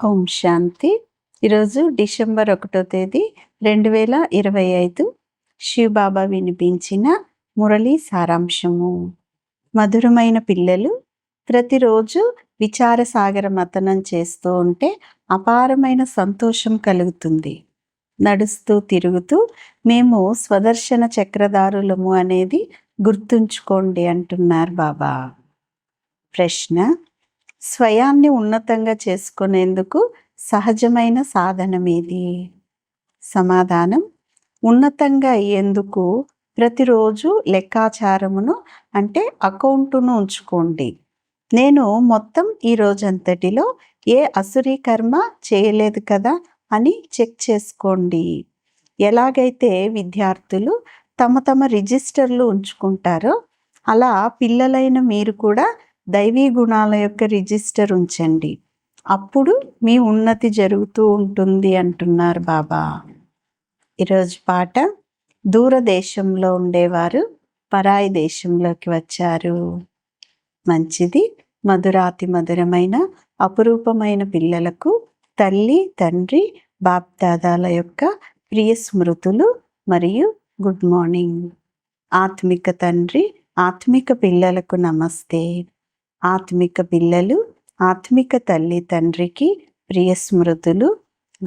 ఓం శాంతి. ఈరోజు డిసెంబర్ ఒకటో తేదీ రెండు వేల ఇరవై ఐదు శివబాబా వినిపించిన మురళి సారాంశము. మధురమైన పిల్లలు ప్రతిరోజు విచార సాగర మతనం చేస్తూ ఉంటే అపారమైన సంతోషం కలుగుతుంది. నడుస్తూ తిరుగుతూ మేము స్వదర్శన చక్రధారులము అనేది గుర్తుంచుకోండి అంటున్నారు బాబా. ప్రశ్న స్వయాన్ని ఉన్నతంగా చేసుకునేందుకు సహజమైన సాధనమేది. సమాధానం ఉన్నతంగా అయ్యేందుకు ప్రతిరోజు లెక్కాచారమును అంటే అకౌంటును ఉంచుకోండి. నేను మొత్తం ఈ రోజంతటిలో ఏ అసురీ కర్మ చేయలేదు కదా అని చెక్ చేసుకోండి. ఎలాగైతే విద్యార్థులు తమ తమ రిజిస్టర్లు ఉంచుకుంటారో అలా పిల్లలైన మీరు కూడా దైవీ గుణాల యొక్క రిజిస్టర్ ఉంచండి. అప్పుడు మీ ఉన్నతి జరుగుతూ ఉంటుంది అంటున్నారు బాబా. ఈరోజు పాట దూరదేశంలో ఉండేవారు పరాయి దేశంలోకి వచ్చారు. మంచిది మధురాతి మధురమైన అపురూపమైన పిల్లలకు తల్లి తండ్రి బాప్దాదాల యొక్క ప్రియ స్మృతులు మరియు గుడ్ మార్నింగ్. ఆత్మిక తండ్రి ఆత్మిక పిల్లలకు నమస్తే. ఆత్మిక పిల్లలు ఆత్మిక తల్లి తండ్రికి ప్రియ స్మృతులు.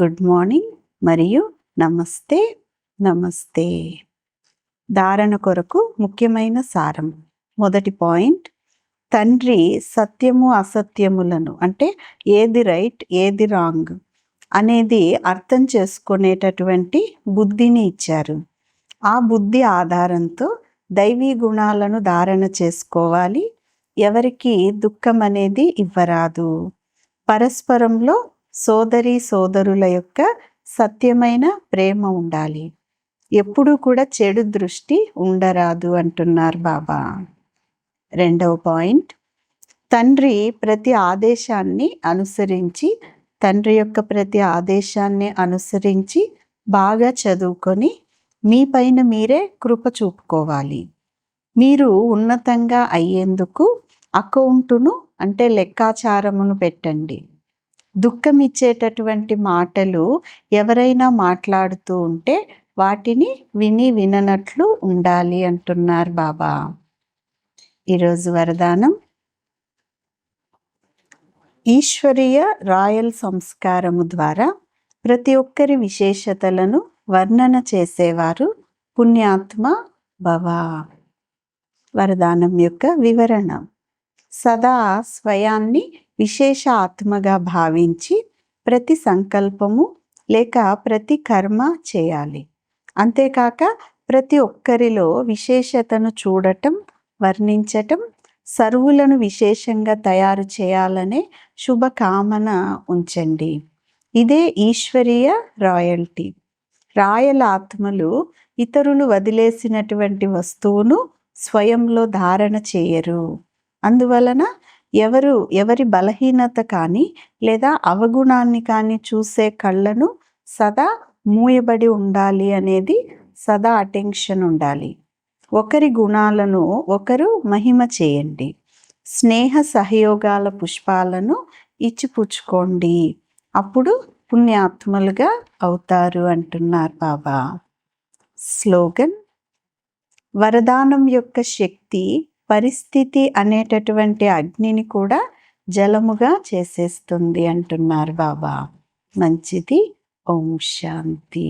గుడ్ మార్నింగ్ మరియు నమస్తే నమస్తే. ధారణ కొరకు ముఖ్యమైన సారం. మొదటి పాయింట్ తండ్రి సత్యము అసత్యములను అంటే ఏది రైట్ ఏది రాంగ్ అనేది అర్థం చేసుకునేటటువంటి బుద్ధిని ఇచ్చారు. ఆ బుద్ధి ఆధారంతో దైవీ గుణాలను ధారణ చేసుకోవాలి. ఎవరికి దుఃఖం అనేది ఇవ్వరాదు. పరస్పరంలో సోదరి సోదరుల యొక్క సత్యమైన ప్రేమ ఉండాలి. ఎప్పుడూ కూడా చెడు దృష్టి ఉండరాదు అంటున్నారు బాబా. రెండవ పాయింట్. తండ్రి ప్రతి ఆదేశాన్ని అనుసరించి తండ్రి యొక్క ప్రతి ఆదేశాన్ని అనుసరించి బాగా చదువుకొని మీ పైన మీరే కృప చూపుకోవాలి. మీరు ఉన్నతంగా అయ్యేందుకు అకౌంటును అంటే లెక్కాచారమును పెట్టండి. దుఃఖం ఇచ్చేటటువంటి మాటలు ఎవరైనా మాట్లాడుతూ ఉంటే వాటిని విని విననట్లు ఉండాలి అంటున్నారు బాబా. ఈరోజు వరదానం. ఈశ్వరీయ రాయల్ సంస్కారము ద్వారా ప్రతి ఒక్కరి విశేషతలను వర్ణన చేసేవారు పుణ్యాత్మ భవ. వరదానం యొక్క వివరణ. సదా స్వయాన్ని విశేష ఆత్మగా భావించి ప్రతి సంకల్పము లేక ప్రతి కర్మ చేయాలి. అంతేకాక ప్రతి ఒక్కరిలో విశేషతను చూడటం వర్ణించటం సరువులను విశేషంగా తయారు చేయాలనే శుభకామన ఉంచండి. ఇదే ఈశ్వరీయ రాయల్టీ. రాయల ఆత్మలు ఇతరులు వదిలేసినటువంటి వస్తువును స్వయంలో ధారణ చేయరు. అందువలన ఎవరు ఎవరి బలహీనత కానీ లేదా అవగుణాన్ని కానీ చూసే కళ్ళను సదా మూయబడి ఉండాలి అనేది సదా అటెన్షన్ ఉండాలి. ఒకరి గుణాలను ఒకరు మహిమ చేయండి. స్నేహ సహయోగాల పుష్పాలను ఇచ్చిపుచ్చుకోండి. అప్పుడు పుణ్యాత్మలుగా అవుతారు అంటున్నారు బాబా. స్లోగన్ వరదానం యొక్క శక్తి పరిస్థితి అనేటటువంటి అగ్నిని కూడా జలముగా చేసేస్తుంది అంటున్నారు బాబా. మంచిది. ఓం శాంతి.